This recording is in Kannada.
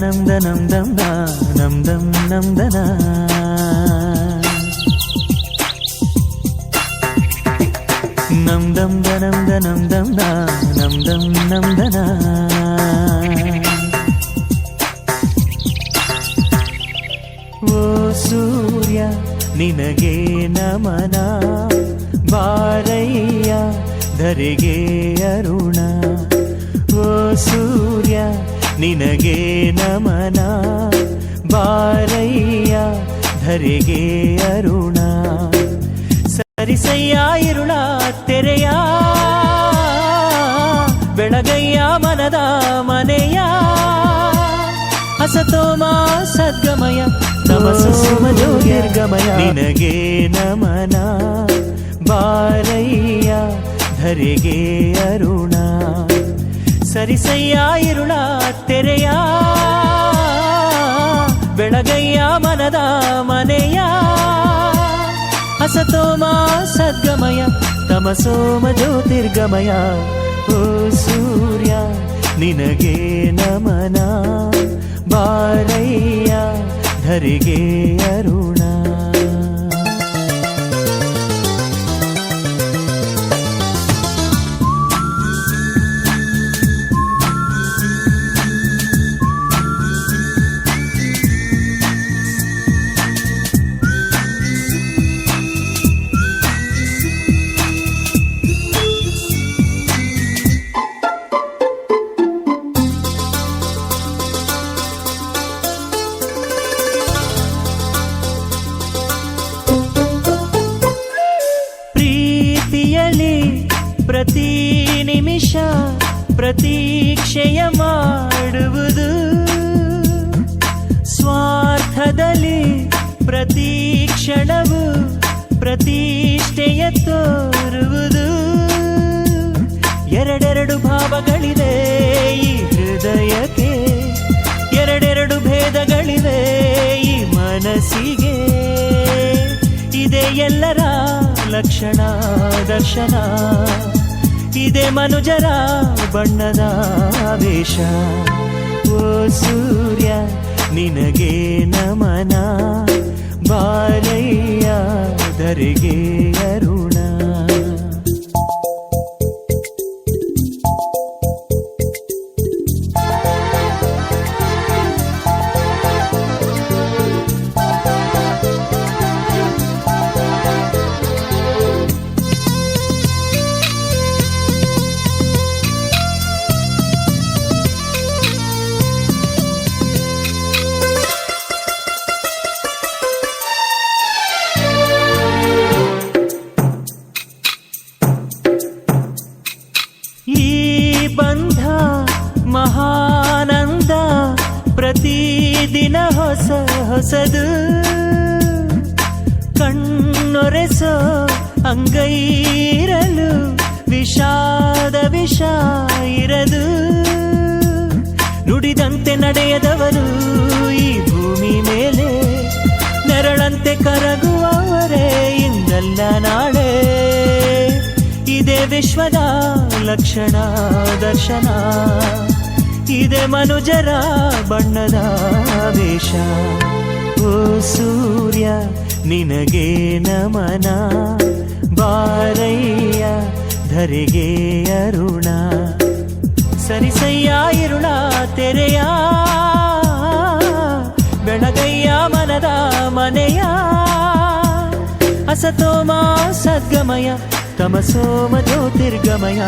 ದನಂ ದಂ ದ ನಂ ದಂ ನಂ. ದನ ನಂ ದಂ ದನಂ ದನಂ ದಂ ದ ನಂ ದಂ ನಂ. ದನ ಓ ಸೂರ್ಯ, ನಿನಗೆ ನಮನ. ಬಾರಯ್ಯ, ಧರೆಗೆ ಅರುಣ. ಓ ಸೂರ್ಯ ನಿನಗೆ ನಮನ. ಬಾರಯ್ಯ, ಧರೆಗೆ ಅರುಣ. ಸರಿಸಯ್ಯ ಇರುಳ ತೆರೆಯ. ಬೆಳಗಯ್ಯ, ಮನದ ಮನೆಯ. ಅಸತೋಮ ಸದ್ಗಮಯ. ತಮಸು ಸುಮ ಜ್ಯೋತಿರ್ಗಮಯ ನಿನಗೆ ನಮನ. ಬಾರಯ್ಯ, ಧರೆಗೆ ಅರುಣ. ಸರಿಸಯ್ಯ ಇರುಳ ತೆರೆಯ, ಬೆಳಗಯ್ಯ, ಮನದ ಮನೆಯ ಅಸತೋಮ ಸದ್ಗಮಯ, ತಮಸೋಮ, ಜ್ಯೋತಿರ್ಗಮಯ. ಓ ಸೂರ್ಯ, ನಿನಗೆ ನಮನ, ಬಾರಯ್ಯ, ಧರಿಗೆ ಅರುಣ. ಪ್ರತಿ ನಿಮಿಷ ಪ್ರತೀಕ್ಷೆಯ ಮಾಡುವುದು. ಸ್ವಾರ್ಥದಲ್ಲಿ ಪ್ರತಿ ಕ್ಷಣವು ಪ್ರತಿಷ್ಠೆಯ ತೋರುವುದು. ಎರಡೆರಡು ಭಾವಗಳಿವೆ ಈ ಹೃದಯಕ್ಕೆ. ಎರಡೆರಡು ಭೇದಗಳಿವೆ ಈ ಮನಸ್ಸಿಗೆ. ಇದೆ ಎಲ್ಲರ ಲಕ್ಷಣ, ದರ್ಶನ. ಇದೆ ಮನುಜರ ಬಣ್ಣದ ವೇಷ. ಓ ಸೂರ್ಯ ನಿನಗೆ ಪ್ರತಿದಿನ ಹೊಸ ಹೊಸದು. ಕಣ್ಣೊರೆಸೋ ಅಂಗೈರಲು ವಿಷಾದ ವಿಷ ಇರದು. ನುಡಿದಂತೆ ನಡೆಯದವರು ಈ ಭೂಮಿ ಮೇಲೆ. ನೆರಳಂತೆ ಕರಗುವವರೇ ಇಂದಲ್ಲ ನಾಳೆ. ಇದೇ ವಿಶ್ವದ ಲಕ್ಷಣ ದರ್ಶನ. ಇದೆ ಮನುಜರ ಬಣ್ಣದ ವೇಷ. ಓ ಸೂರ್ಯ, ನಿನಗೆ ನಮನ. ಬಾರಯ್ಯ, ಧರೆಗೆ ಅರುಣ. ಸರಿಸಯ್ಯ ಇರುಳ ತೆರೆಯ. ಬೆಳಗಯ್ಯ, ಮನದ ಮನೆಯ. ಅಸತೋಮ, ಸದ್ಗಮಯ, ತಮಸೋಮ, ಜ್ಯೋತಿರ್ಗಮಯ.